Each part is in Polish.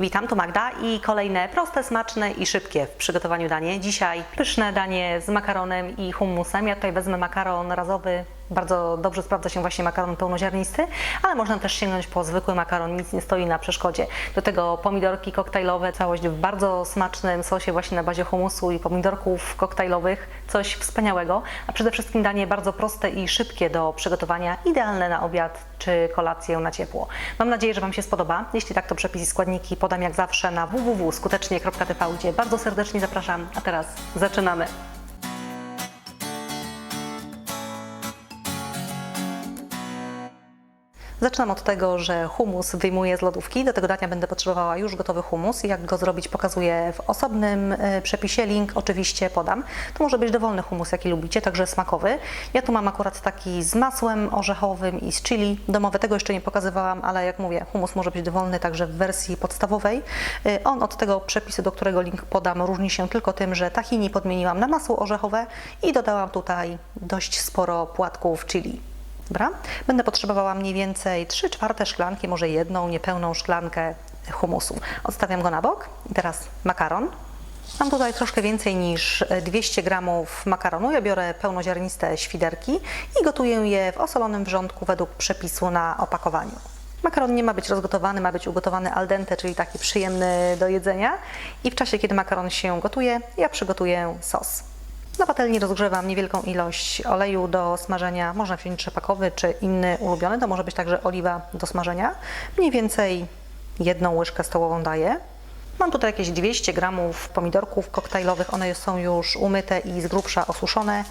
Witam, tu Magda i kolejne proste, smaczne i szybkie w przygotowaniu danie. Dzisiaj pyszne danie z makaronem i hummusem. Ja tutaj wezmę makaron razowy. Bardzo dobrze sprawdza się właśnie makaron pełnoziarnisty, ale można też sięgnąć po zwykły makaron, nic nie stoi na przeszkodzie. Do tego pomidorki koktajlowe, całość w bardzo smacznym sosie właśnie na bazie humusu i pomidorków koktajlowych. Coś wspaniałego, a przede wszystkim danie bardzo proste i szybkie do przygotowania, idealne na obiad czy kolację na ciepło. Mam nadzieję, że Wam się spodoba. Jeśli tak, to przepis i składniki podam jak zawsze na www.skutecznie.tv, gdzie bardzo serdecznie zapraszam. A teraz zaczynamy. Zaczynam od tego, że humus wyjmuję z lodówki. Do tego dania będę potrzebowała już gotowy humus. Jak go zrobić, pokazuję w osobnym e, przepisie. Link oczywiście podam. To może być dowolny humus, jaki lubicie, także smakowy. Ja tu mam akurat taki z masłem orzechowym i z chili. Domowe tego jeszcze nie pokazywałam, ale jak mówię, humus może być dowolny także w wersji podstawowej. E, On od tego przepisu, do którego link podam, różni się tylko tym, że tahini podmieniłam na masło orzechowe i dodałam tutaj dość sporo płatków chili. Dobra. Będę potrzebowała mniej więcej 3 czwarte szklanki, może jedną niepełną szklankę humusu. Odstawiam go na bok. I teraz makaron. Mam tutaj troszkę więcej niż 200 gramów makaronu. Ja biorę pełnoziarniste świderki i gotuję je w osolonym wrzątku według przepisu na opakowaniu. Makaron nie ma być rozgotowany, ma być ugotowany al dente, czyli taki przyjemny do jedzenia. I w czasie, kiedy makaron się gotuje, ja przygotuję sos. Na patelni rozgrzewam niewielką ilość oleju do smażenia. Można wziąć trzepakowy czy inny ulubiony, to może być także oliwa do smażenia. Mniej więcej jedną łyżkę stołową daję. Mam tutaj jakieś 200 gramów pomidorków koktajlowych. One są już umyte i z grubsza osuszone.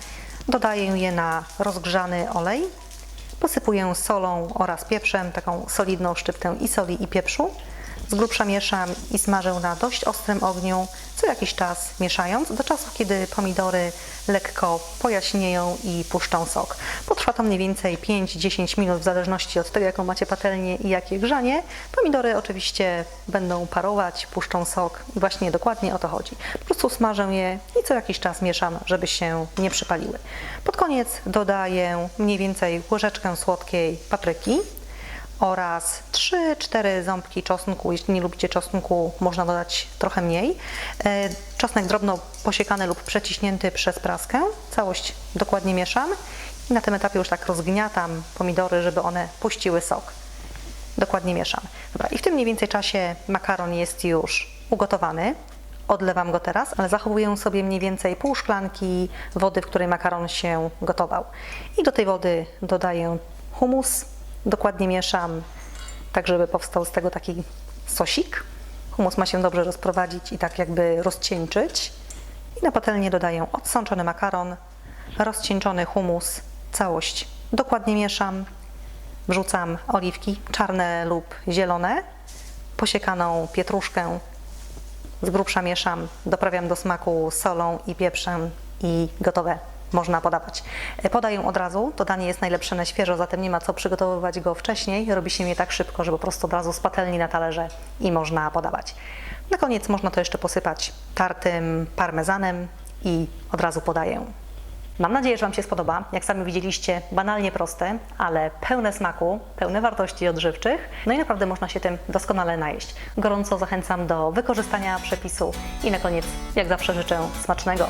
Dodaję je na rozgrzany olej. Posypuję solą oraz pieprzem, taką solidną szczyptę i soli i pieprzu. Z grubsza mieszam i smażę na dość ostrym ogniu, co jakiś czas mieszając, do czasu, kiedy pomidory lekko pojaśnieją i puszczą sok. Potrwa to mniej więcej 5-10 minut, w zależności od tego, jaką macie patelnię i jakie grzanie. Pomidory oczywiście będą parować, puszczą sok i właśnie dokładnie o to chodzi. Po prostu smażę je i co jakiś czas mieszam, żeby się nie przypaliły. Pod koniec dodaję mniej więcej łyżeczkę słodkiej papryki, oraz 3-4 ząbki czosnku. Jeśli nie lubicie czosnku, można dodać trochę mniej. E, Czosnek drobno posiekany lub przeciśnięty przez praskę. Całość dokładnie mieszam i na tym etapie już tak rozgniatam pomidory, żeby one puściły sok. Dokładnie mieszam. Dobra, i w tym mniej więcej czasie makaron jest już ugotowany. Odlewam go teraz, ale zachowuję sobie mniej więcej pół szklanki wody, w której makaron się gotował. I do tej wody dodaję humus, dokładnie mieszam, tak żeby powstał z tego taki sosik. Humus ma się dobrze rozprowadzić i tak jakby rozcieńczyć. I na patelnię dodaję odsączony makaron, rozcieńczony humus, całość dokładnie mieszam. Wrzucam oliwki czarne lub zielone, posiekaną pietruszkę, z grubsza mieszam, doprawiam do smaku solą i pieprzem i gotowe. Można podawać. E, Podaję od razu, to danie jest najlepsze na świeżo, zatem nie ma co przygotowywać go wcześniej. Robi się je tak szybko, że po prostu od razu z patelni na talerze i można podawać. Na koniec można to jeszcze posypać tartym parmezanem i od razu podaję. Mam nadzieję, że Wam się spodoba. Jak sami widzieliście, banalnie proste, ale pełne smaku, pełne wartości odżywczych. No i naprawdę można się tym doskonale najeść. Gorąco zachęcam do wykorzystania przepisu i na koniec, jak zawsze, życzę smacznego.